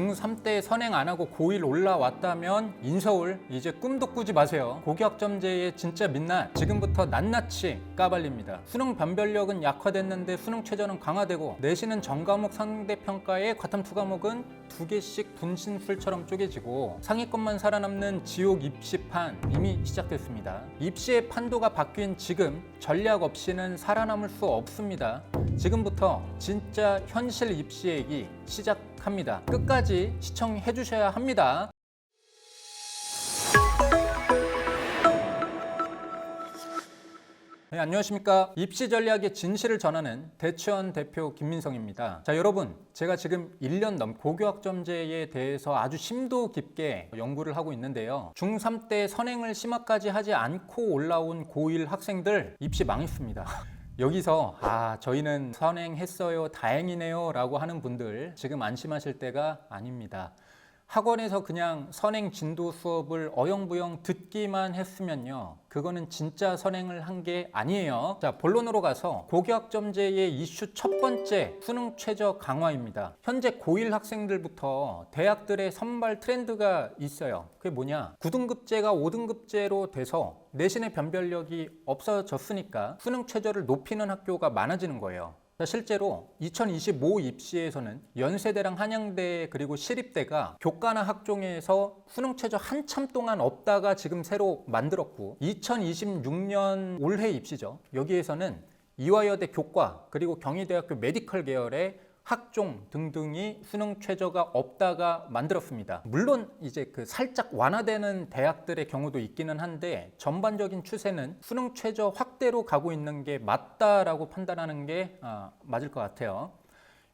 중3 때 선행 안 하고 고1 올라왔다면 인서울 이제 꿈도 꾸지 마세요. 고교학점제의 진짜 민낯 지금부터 낱낱이 까발립니다. 수능 변별력은 약화됐는데 수능 최저는 강화되고 내신은 전과목 상대평가의 과탐 투 과목은 두 개씩 분신술처럼 쪼개지고 상위권만 살아남는 지옥 입시판 이미 시작됐습니다. 입시의 판도가 바뀐 지금 전략 없이는 살아남을 수 없습니다. 지금부터 진짜 현실 입시 얘기 시작합니다. 끝까지 시청해 주셔야 합니다. 네, 안녕하십니까. 입시 전략의 진실을 전하는 대치원 대표 김민성입니다. 자, 여러분. 제가 지금 1년 넘 고교학점제에 대해서 아주 심도 깊게 연구를 하고 있는데요. 중3 때 선행을 심화까지 하지 않고 올라온 고1 학생들 입시 망했습니다. 여기서 아 저희는 선행했어요 다행이네요 라고 하는 분들 지금 안심하실 때가 아닙니다 학원에서 그냥 선행 진도 수업을 어영부영 듣기만 했으면요. 그거는 진짜 선행을 한 게 아니에요. 자 본론으로 가서 고교학점제의 이슈 첫 번째 수능 최저 강화입니다. 현재 고1 학생들부터 대학들의 선발 트렌드가 있어요. 그게 뭐냐? 9등급제가 5등급제로 돼서 내신의 변별력이 없어졌으니까 수능 최저를 높이는 학교가 많아지는 거예요. 자, 실제로 2025 입시에서는 연세대랑 한양대 그리고 시립대가 교과나 학종에서 수능 최저 한참 동안 없다가 지금 새로 만들었고 2026년 올해 입시죠. 여기에서는 이화여대 교과 그리고 경희대학교 메디컬 계열의 학종 등등이 수능 최저가 없다가 만들었습니다. 물론 이제 그 살짝 완화되는 대학들의 경우도 있기는 한데 전반적인 추세는 수능 최저 확대로 가고 있는 게 맞다라고 판단하는 게 아, 맞을 것 같아요.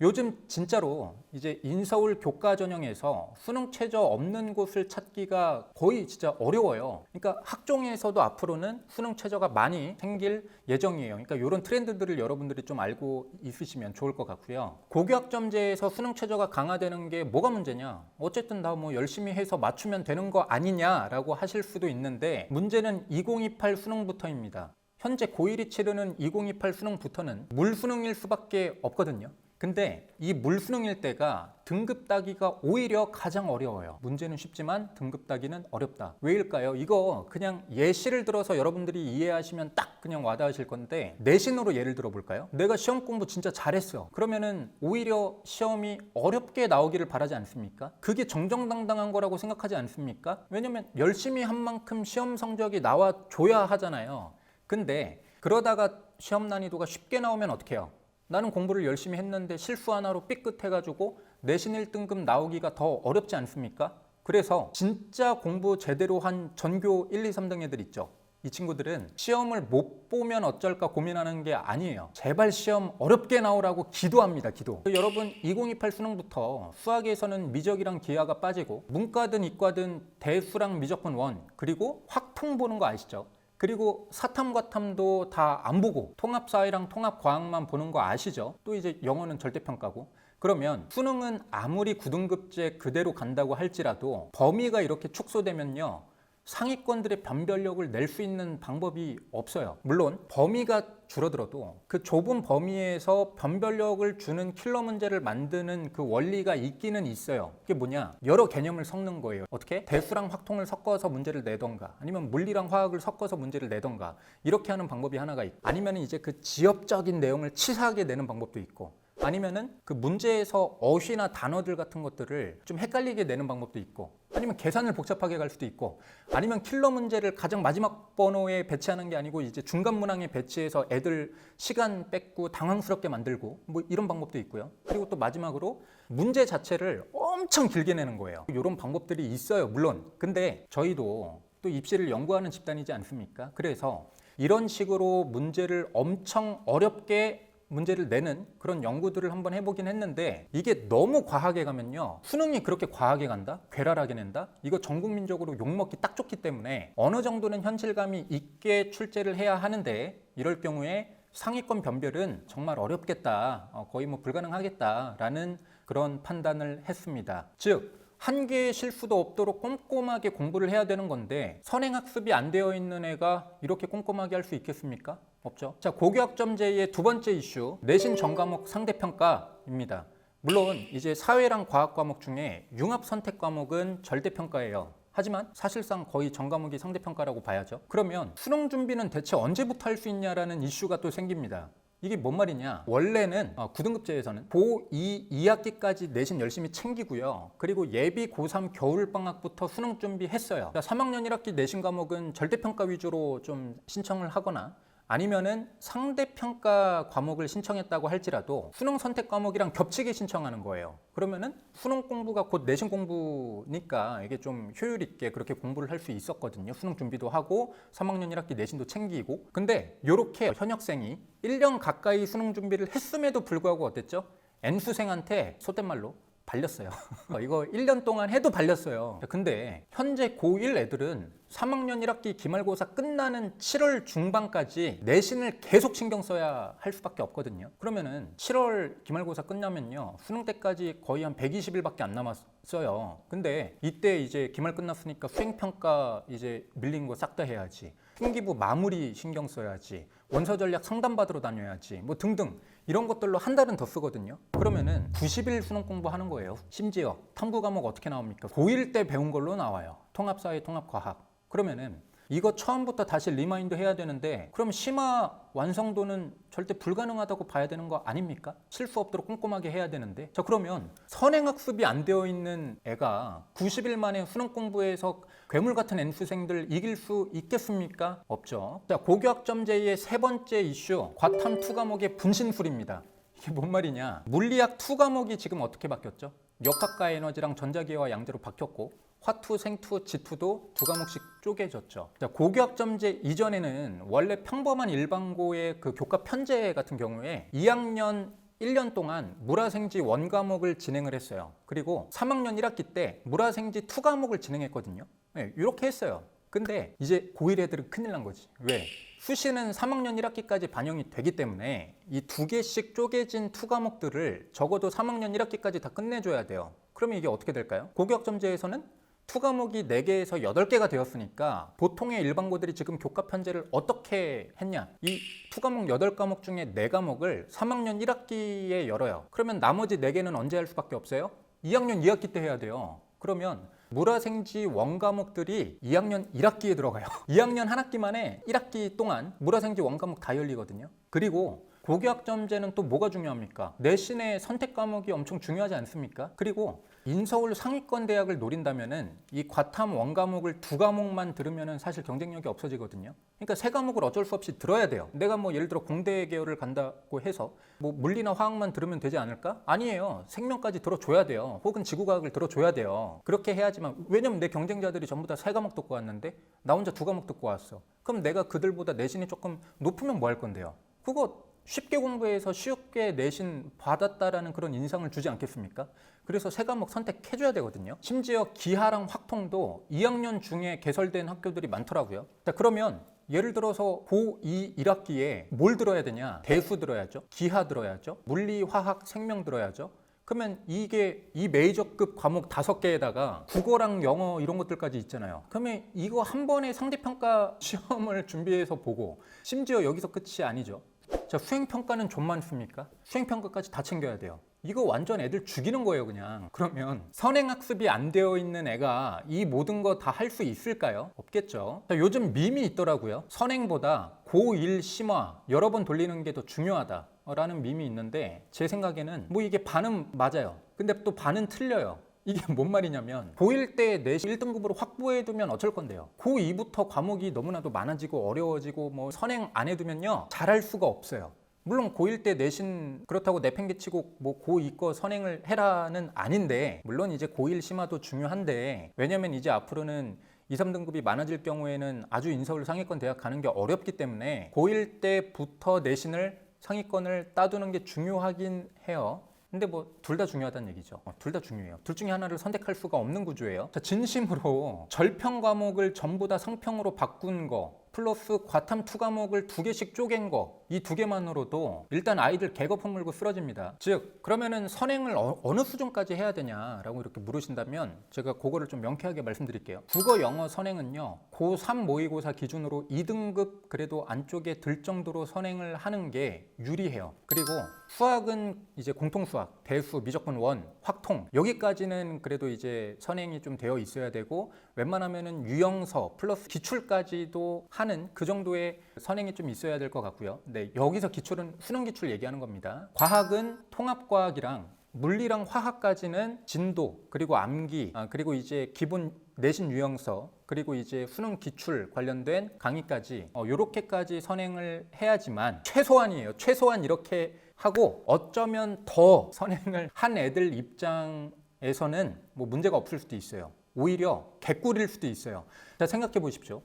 요즘 진짜로 이제 인서울 교과 전형에서 수능 최저 없는 곳을 찾기가 거의 진짜 어려워요. 그러니까 학종에서도 앞으로는 수능 최저가 많이 생길 예정이에요. 그러니까 이런 트렌드들을 여러분들이 좀 알고 있으시면 좋을 것 같고요. 고교학점제에서 수능 최저가 강화되는 게 뭐가 문제냐? 어쨌든 나뭐 열심히 해서 맞추면 되는 거 아니냐라고 하실 수도 있는데 문제는 2028 수능부터입니다. 현재 고1이 치르는 2028 수능부터는 물 수능일 수밖에 없거든요. 근데 이 물수능일 때가 등급 따기가 오히려 가장 어려워요. 문제는 쉽지만 등급 따기는 어렵다. 왜일까요? 이거 그냥 예시를 들어서 여러분들이 이해하시면 딱 그냥 와닿으실 건데 내신으로 예를 들어 볼까요? 내가 시험 공부 진짜 잘했어. 그러면은 오히려 시험이 어렵게 나오기를 바라지 않습니까? 그게 정정당당한 거라고 생각하지 않습니까? 왜냐면 열심히 한 만큼 시험 성적이 나와 줘야 하잖아요. 근데 그러다가 시험 난이도가 쉽게 나오면 어떻게 해요? 나는 공부를 열심히 했는데 실수 하나로 삐끗해가지고 내신 1등급 나오기가 더 어렵지 않습니까? 그래서 진짜 공부 제대로 한 전교 1, 2, 3등 애들 있죠. 이 친구들은 시험을 못 보면 어쩔까 고민하는 게 아니에요. 제발 시험 어렵게 나오라고 기도합니다, 기도. 여러분, 2028 수능부터 수학에서는 미적이랑 기하가 빠지고 문과든 이과든 대수랑 미적분 원 그리고 확통 보는 거 아시죠? 그리고 사탐 과 탐도 다 안 보고 통합 사회랑 통합 과학만 보는 거 아시죠? 또 이제 영어는 절대평가고 그러면 수능은 아무리 9등급제 그대로 간다고 할지라도 범위가 이렇게 축소되면요. 상위권들의 변별력을 낼 수 있는 방법이 없어요. 물론 범위가 줄어들어도 그 좁은 범위에서 변별력을 주는 킬러 문제를 만드는 그 원리가 있기는 있어요. 그게 뭐냐? 여러 개념을 섞는 거예요. 어떻게? 대수랑 확통을 섞어서 문제를 내던가 아니면 물리랑 화학을 섞어서 문제를 내던가 이렇게 하는 방법이 하나가 있고 아니면 이제 그 지엽적인 내용을 치사하게 내는 방법도 있고 아니면은 그 문제에서 어휘나 단어들 같은 것들을 좀 헷갈리게 내는 방법도 있고 아니면 계산을 복잡하게 갈 수도 있고 아니면 킬러 문제를 가장 마지막 번호에 배치하는 게 아니고 이제 중간 문항에 배치해서 애들 시간 뺏고 당황스럽게 만들고 뭐 이런 방법도 있고요. 그리고 또 마지막으로 문제 자체를 엄청 길게 내는 거예요. 이런 방법들이 있어요. 물론. 근데 저희도 또 입시를 연구하는 집단이지 않습니까? 그래서 이런 식으로 문제를 엄청 어렵게 문제를 내는 그런 연구들을 한번 해보긴 했는데 이게 너무 과하게 가면요. 수능이 그렇게 과하게 간다? 괴랄하게 낸다? 이거 전 국민적으로 욕먹기 딱 좋기 때문에 어느 정도는 현실감이 있게 출제를 해야 하는데 이럴 경우에 상위권 변별은 정말 어렵겠다. 어, 거의 뭐 불가능하겠다라는 그런 판단을 했습니다. 즉 한 개의 실수도 없도록 꼼꼼하게 공부를 해야 되는 건데 선행학습이 안 되어 있는 애가 이렇게 꼼꼼하게 할 수 있겠습니까? 없죠. 자, 고교학점제의 두 번째 이슈, 내신 전과목 상대평가입니다. 물론 이제 사회랑 과학 과목 중에 융합 선택 과목은 절대 평가예요. 하지만 사실상 거의 전 과목이 상대 평가라고 봐야죠. 그러면 수능 준비는 대체 언제부터 할 수 있냐라는 이슈가 또 생깁니다. 이게 뭔 말이냐? 원래는 어, 9등급제에서는 고2 2학기까지 내신 열심히 챙기고요. 그리고 예비 고3 겨울 방학부터 수능 준비했어요. 그러니까 3학년 1학기 내신 과목은 절대 평가 위주로 좀 신청을 하거나 아니면은 상대평가 과목을 신청했다고 할지라도 수능 선택 과목이랑 겹치게 신청하는 거예요. 그러면은 수능 공부가 곧 내신 공부니까 이게 좀 효율 있게 그렇게 공부를 할 수 있었거든요. 수능 준비도 하고 3학년 1학기 내신도 챙기고. 근데 이렇게 현역생이 1년 가까이 수능 준비를 했음에도 불구하고 어땠죠? N수생한테 속된 말로 발렸어요. 이거 1년 동안 해도 발렸어요. 근데 현재 고1 애들은 3학년 1학기 기말고사 끝나는 7월 중반까지 내신을 계속 신경 써야 할 수밖에 없거든요. 그러면은 7월 기말고사 끝나면요. 수능 때까지 거의 한 120일밖에 안 남았어요. 근데 이때 이제 기말 끝났으니까 수행평가 이제 밀린 거 싹 다 해야지. 필기부 마무리 신경 써야지. 원서 전략 상담 받으러 다녀야지. 뭐 등등. 이런 것들로 한 달은 더 쓰거든요. 그러면은 90일 수능 공부하는 거예요. 심지어 탐구 과목 어떻게 나옵니까? 고1 때 배운 걸로 나와요. 통합사회, 통합과학. 그러면은 이거 처음부터 다시 리마인드 해야 되는데 그럼 심화 완성도는 절대 불가능하다고 봐야 되는 거 아닙니까? 실수 없도록 꼼꼼하게 해야 되는데 자 그러면 선행학습이 안 되어 있는 애가 90일 만에 수능 공부해서 괴물 같은 N수생들 이길 수 있겠습니까? 없죠. 자 고교학점제의 세 번째 이슈 과탐 투 과목의 분신술입니다. 이게 뭔 말이냐? 물리학 투 과목이 지금 어떻게 바뀌었죠? 역학과 에너지랑 전자기와 양대로 바뀌었고 화투, 생투, 지투도 두 과목씩 쪼개졌죠. 자, 고교학점제 이전에는 원래 평범한 일반고의 그 교과 편제 같은 경우에 2학년 1년 동안 물화생지 원 과목을 진행을 했어요. 그리고 3학년 1학기 때 물화생지 투 과목을 진행했거든요. 네, 이렇게 했어요. 근데 이제 고1 애들은 큰일 난 거지. 왜? 수시는 3학년 1학기까지 반영이 되기 때문에 이 두 개씩 쪼개진 투 과목들을 적어도 3학년 1학기까지 다 끝내줘야 돼요. 그러면 이게 어떻게 될까요? 고교학점제에서는 투 과목이 4개에서 8개가 되었으니까 보통의 일반고들이 지금 교과 편제를 어떻게 했냐? 이 투 과목 8과목 중에 4과목을 3학년 1학기에 열어요. 그러면 나머지 4개는 언제 할 수밖에 없어요? 2학년 2학기 때 해야 돼요. 그러면 물화생지 원과목들이 2학년 1학기에 들어가요. 2학년 한 학기 만에 1학기 동안 물화생지 원과목 다 열리거든요. 그리고 고교학점제는 또 뭐가 중요합니까? 내신의 선택 과목이 엄청 중요하지 않습니까? 그리고 인서울 상위권 대학을 노린다면은 이 과탐 원 과목을 두 과목만 들으면은 사실 경쟁력이 없어지거든요. 그러니까 세 과목을 어쩔 수 없이 들어야 돼요. 내가 뭐 예를 들어 공대 계열을 간다고 해서 뭐 물리나 화학만 들으면 되지 않을까? 아니에요. 생명까지 들어줘야 돼요. 혹은 지구과학을 들어줘야 돼요. 그렇게 해야지만 왜냐면 내 경쟁자들이 전부 다 세 과목 듣고 왔는데 나 혼자 두 과목 듣고 왔어. 그럼 내가 그들보다 내신이 조금 높으면 뭐 할 건데요? 그거 쉽게 공부해서 쉽게 내신 받았다라는 그런 인상을 주지 않겠습니까? 그래서 세 과목 선택해줘야 되거든요. 심지어 기하랑 확통도 2학년 중에 개설된 학교들이 많더라고요. 자, 그러면 예를 들어서 고2 1학기에 뭘 들어야 되냐? 대수 들어야죠. 기하 들어야죠. 물리, 화학, 생명 들어야죠. 그러면 이게 이 메이저급 과목 다섯 개에다가 국어랑 영어 이런 것들까지 있잖아요. 그러면 이거 한 번에 상대평가 시험을 준비해서 보고 심지어 여기서 끝이 아니죠. 자, 수행평가는 좀 많습니까? 수행평가까지 다 챙겨야 돼요. 이거 완전 애들 죽이는 거예요, 그냥. 그러면 선행학습이 안 되어 있는 애가 이 모든 거 다 할 수 있을까요? 없겠죠. 자, 요즘 밈이 있더라고요. 선행보다 고1 심화 여러 번 돌리는 게 더 중요하다. 라는 밈이 있는데 제 생각에는 뭐 이게 반은 맞아요. 근데 또 반은 틀려요. 이게 뭔 말이냐면 고1 때 내신 1등급으로 확보해두면 어쩔 건데요. 고2부터 과목이 너무나도 많아지고 어려워지고 뭐 선행 안 해두면요 잘할 수가 없어요. 물론 고1 때 내신 그렇다고 내팽개치고 뭐 고2 거 선행을 해라는 아닌데 물론 이제 고1 심화도 중요한데 왜냐면 이제 앞으로는 2, 3등급이 많아질 경우에는 아주 인서울 상위권 대학 가는 게 어렵기 때문에 고1 때부터 내신을 상위권을 따두는 게 중요하긴 해요. 근데 뭐 둘 다 중요하다는 얘기죠. 어, 둘다 중요해요. 둘 중에 하나를 선택할 수가 없는 구조예요. 자, 진심으로 절평 과목을 전부 다 성평으로 바꾼 거 플러스 과탐 투 과목을 두 개씩 쪼갠 거 이 두 개만으로도 일단 아이들 개거품 물고 쓰러집니다. 즉 그러면은 선행을 어, 느 수준까지 해야 되냐라고 이렇게 물으신다면 제가 그거를 좀 명쾌하게 말씀드릴게요. 국어 영어 선행은요 고3 모의고사 기준으로 2등급 그래도 안쪽에 들 정도로 선행을 하는 게 유리해요. 그리고 수학은 이제 공통 수학, 대수, 미적분 원, 확통 여기까지는 그래도 이제 선행이 좀 되어 있어야 되고 웬만하면은 유형서 플러스 기출까지도 하는 그 정도의 선행이 좀 있어야 될 것 같고요. 네, 여기서 기출은 수능 기출 얘기하는 겁니다. 과학은 통합과학이랑 물리랑 화학까지는 진도 그리고 암기 아, 그리고 이제 기본 내신 유형서 그리고 이제 수능 기출 관련된 강의까지 어, 요렇게까지 선행을 해야지만 최소한이에요. 최소한 이렇게 하고 어쩌면 더 선행을 한 애들 입장에서는 뭐 문제가 없을 수도 있어요. 오히려 개꿀일 수도 있어요. 자 생각해 보십시오.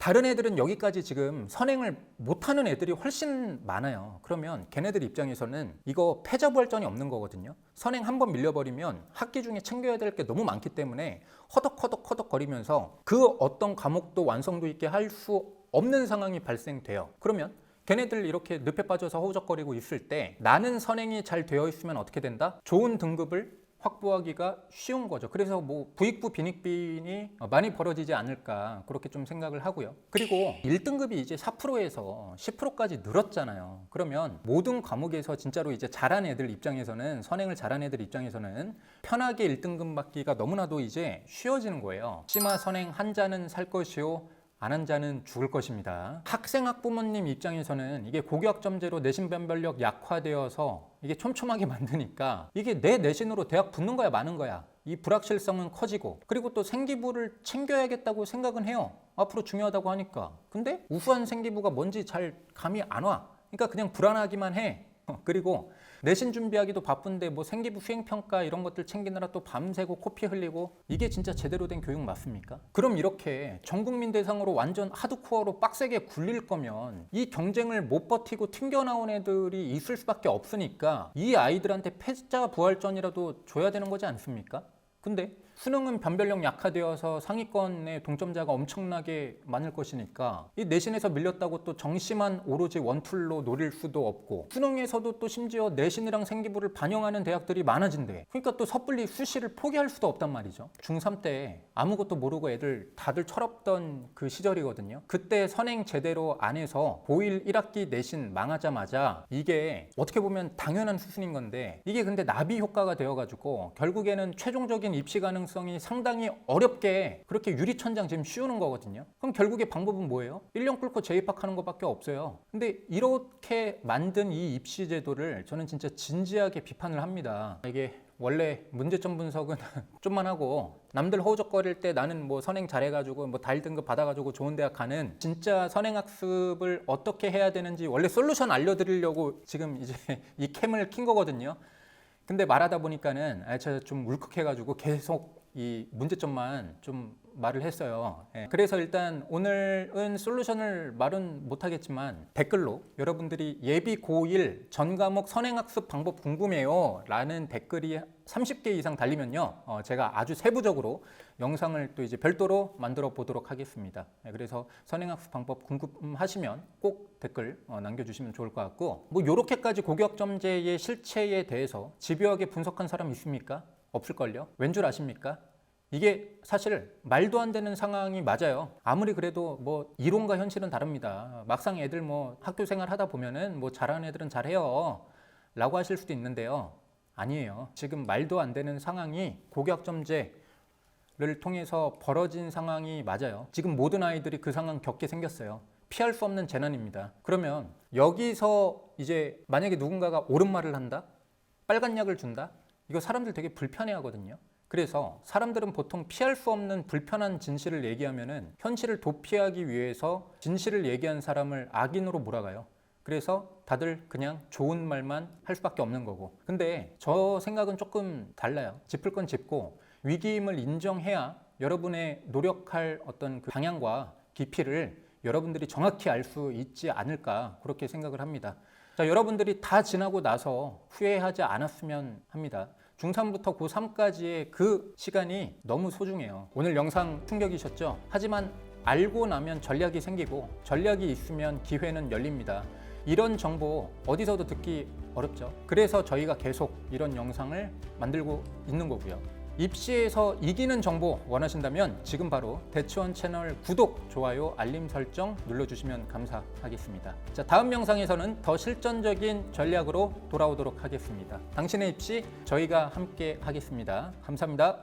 다른 애들은 여기까지 지금 선행을 못하는 애들이 훨씬 많아요. 그러면 걔네들 입장에서는 이거 패자부활전이 없는 거거든요. 선행 한 번 밀려버리면 학기 중에 챙겨야 될 게 너무 많기 때문에 허덕허덕허덕 거리면서 그 어떤 과목도 완성도 있게 할 수 없는 상황이 발생돼요. 그러면 걔네들 이렇게 늪에 빠져서 허우적거리고 있을 때 나는 선행이 잘 되어 있으면 어떻게 된다? 좋은 등급을 확보하기가 쉬운 거죠. 그래서 뭐 부익부 빈익빈이 많이 벌어지지 않을까 그렇게 좀 생각을 하고요. 그리고 1등급이 이제 4%에서 10%까지 늘었잖아요. 그러면 모든 과목에서 진짜로 이제 잘한 애들 입장에서는 선행을 잘한 애들 입장에서는 편하게 1등급 받기가 너무나도 이제 쉬워지는 거예요. 심화 선행 한 자는 살 것이요. 안 한 자는 죽을 것입니다. 학생 학부모님 입장에서는 이게 고교학점제로 내신 변별력 약화되어서 이게 촘촘하게 만드니까 이게 내 내신으로 대학 붙는 거야 마는 거야. 이 불확실성은 커지고 그리고 또 생기부를 챙겨야겠다고 생각은 해요. 앞으로 중요하다고 하니까. 근데 우수한 생기부가 뭔지 잘 감이 안 와. 그러니까 그냥 불안하기만 해. 그리고 내신 준비하기도 바쁜데 뭐 생기부 수행평가 이런 것들 챙기느라 또 밤새고 코피 흘리고 이게 진짜 제대로 된 교육 맞습니까? 그럼 이렇게 전 국민 대상으로 완전 하드코어로 빡세게 굴릴 거면 이 경쟁을 못 버티고 튕겨 나온 애들이 있을 수밖에 없으니까 이 아이들한테 패자 부활전이라도 줘야 되는 거지 않습니까? 근데 수능은 변별력 약화되어서 상위권의 동점자가 엄청나게 많을 것이니까 이 내신에서 밀렸다고 또 정시만 오로지 원툴로 노릴 수도 없고 수능에서도 또 심지어 내신이랑 생기부를 반영하는 대학들이 많아진대. 그러니까 또 섣불리 수시를 포기할 수도 없단 말이죠. 중3 때 아무것도 모르고 애들 다들 철없던 그 시절이거든요. 그때 선행 제대로 안 해서 고1 1학기 내신 망하자마자 이게 어떻게 보면 당연한 수순인 건데 이게 근데 나비 효과가 되어가지고 결국에는 최종적인 입시 가능 성이 상당히 어렵게 그렇게 유리천장 지금 씌우는 거거든요. 그럼 결국에 방법은 뭐예요? 1년 꿇고 재입학하는 것밖에 없어요. 근데 이렇게 만든 이 입시 제도를 저는 진짜 진지하게 비판을 합니다. 이게 원래 문제점 분석은 좀만 하고 남들 허우적거릴 때 나는 뭐 선행 잘해가지고 뭐 다일 등급 받아가지고 좋은 대학 가는 진짜 선행 학습을 어떻게 해야 되는지 원래 솔루션 알려드리려고 지금 이제 이 캠을 킨 거거든요. 근데 말하다 보니까는 아, 제가 좀 울컥해가지고 계속 이 문제점만 좀 말을 했어요. 예. 그래서 일단 오늘은 솔루션을 말은 못하겠지만 댓글로 여러분들이 예비 고1 전 과목 선행학습 방법 궁금해요 라는 댓글이 30개 이상 달리면요. 어, 제가 아주 세부적으로 영상을 또 이제 별도로 만들어 보도록 하겠습니다. 예, 그래서 선행학습 방법 궁금하시면 꼭 댓글 어, 남겨주시면 좋을 것 같고 뭐 요렇게까지 고교학점제의 실체에 대해서 집요하게 분석한 사람 있습니까? 없을걸요? 왠 줄 아십니까? 이게 사실 말도 안 되는 상황이 맞아요. 아무리 그래도 뭐 이론과 현실은 다릅니다. 막상 애들 뭐 학교 생활 하다 보면은 뭐 잘하는 애들은 잘해요. 라고 하실 수도 있는데요. 아니에요. 지금 말도 안 되는 상황이 고교학점제를 통해서 벌어진 상황이 맞아요. 지금 모든 아이들이 그 상황 겪게 생겼어요. 피할 수 없는 재난입니다. 그러면 여기서 이제 만약에 누군가가 옳은 말을 한다? 빨간 약을 준다? 이거 사람들 되게 불편해 하거든요. 그래서 사람들은 보통 피할 수 없는 불편한 진실을 얘기하면은 현실을 도피하기 위해서 진실을 얘기한 사람을 악인으로 몰아가요. 그래서 다들 그냥 좋은 말만 할 수밖에 없는 거고. 근데 저 생각은 조금 달라요. 짚을 건 짚고 위기임을 인정해야 여러분의 노력할 어떤 그 방향과 깊이를 여러분들이 정확히 알 수 있지 않을까 그렇게 생각을 합니다. 자, 여러분들이 다 지나고 나서 후회하지 않았으면 합니다. 중3부터 고3까지의 그 시간이 너무 소중해요. 오늘 영상 충격이셨죠? 하지만 알고 나면 전략이 생기고 전략이 있으면 기회는 열립니다. 이런 정보 어디서도 듣기 어렵죠. 그래서 저희가 계속 이런 영상을 만들고 있는 거고요. 입시에서 이기는 정보 원하신다면 지금 바로 대치원 채널 구독, 좋아요, 알림 설정 눌러주시면 감사하겠습니다. 자, 다음 영상에서는 더 실전적인 전략으로 돌아오도록 하겠습니다. 당신의 입시 저희가 함께 하겠습니다. 감사합니다.